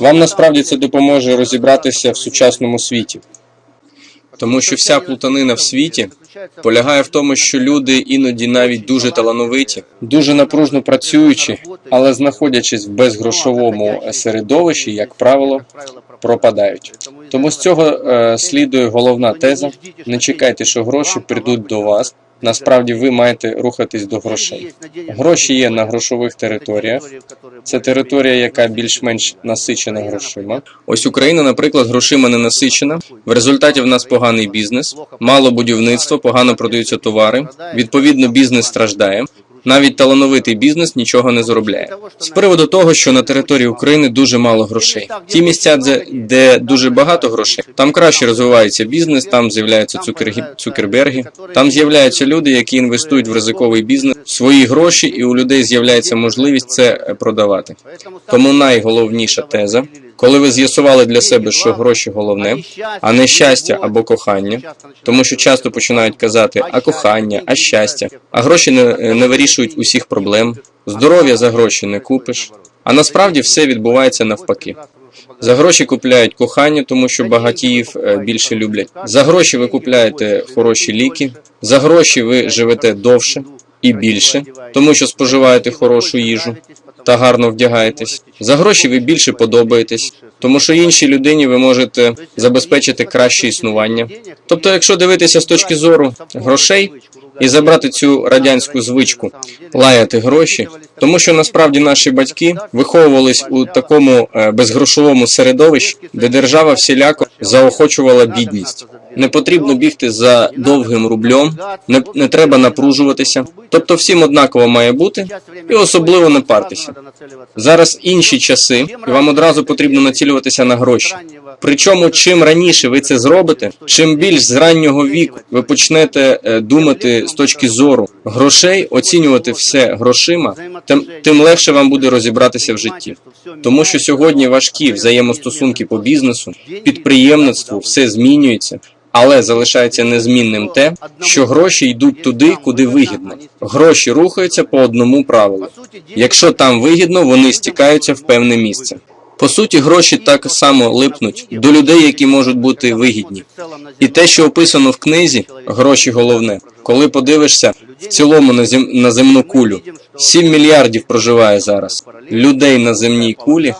Вам насправді це допоможе розібратися в сучасному світі. Тому що вся плутанина в світі полягає в тому, що люди іноді навіть дуже талановиті, дуже напружно працюючи, але знаходячись в безгрошовому середовищі, як правило, пропадають. Тому з цього е, слідує головна теза: не чекайте, що гроші прийдуть до вас. Насправді ви маєте рухатись до грошей. Гроші є на грошових територіях. Це територія, яка більш-менш насичена грошима. Ось Україна, наприклад, грошима не насичена. В результаті в нас поганий бізнес, мало будівництва, погано продаються товари. Відповідно, бізнес страждає. Навіть талановитий бізнес нічого не заробляє. З приводу того, що на території України дуже мало грошей. Ті місця, де, де дуже багато грошей, там краще розвивається бізнес, там з'являються цукергі, цукерберги, там з'являються люди, які інвестують в ризиковий бізнес свої гроші, і у людей з'являється можливість це продавати. Тому найголовніша теза, коли ви з'ясували для себе, що гроші головне, а не щастя або кохання, тому що часто починають казати а кохання, а щастя, а гроші не, не вирішують усіх проблем. Здоров'я за гроші не купиш. А насправді все відбувається навпаки. За гроші купляють кохання, тому що багатіїв е, більше люблять. За гроші ви купляєте хороші ліки. За гроші ви живете довше і більше, тому що споживаєте хорошу їжу та гарно вдягаєтесь. За гроші ви більше подобаєтесь, тому що іншій людині ви можете забезпечити краще існування. Тобто, якщо дивитися з точки зору грошей і забрати цю радянську звичку лаяти гроші, тому що насправді наші батьки виховувались у такому е, безгрошовому середовищі, де держава всіляко заохочувала бідність. Не потрібно бігти за довгим рублем, не, не треба напружуватися. Тобто всім однаково має бути, і особливо не партися. Зараз інші часи, і вам одразу потрібно націлюватися на гроші. Причому, чим раніше ви це зробите, чим більш з раннього віку ви почнете е, думати з точки зору грошей, оцінювати все грошима, тим, тим легше вам буде розібратися в житті. Тому що сьогодні важкі взаємостосунки по бізнесу, підприємництву, все змінюється. Але залишається незмінним те, що гроші йдуть туди, куди вигідно. Гроші рухаються по одному правилу. Якщо там вигідно, вони стікаються в певне місце. По суті, гроші так само липнуть до людей, які можуть бути вигідні. І те, що описано в книзі, гроші головне. Коли подивишся в цілому на зем... на земну кулю, 7 мільярдів проживає зараз людей на земній кулі,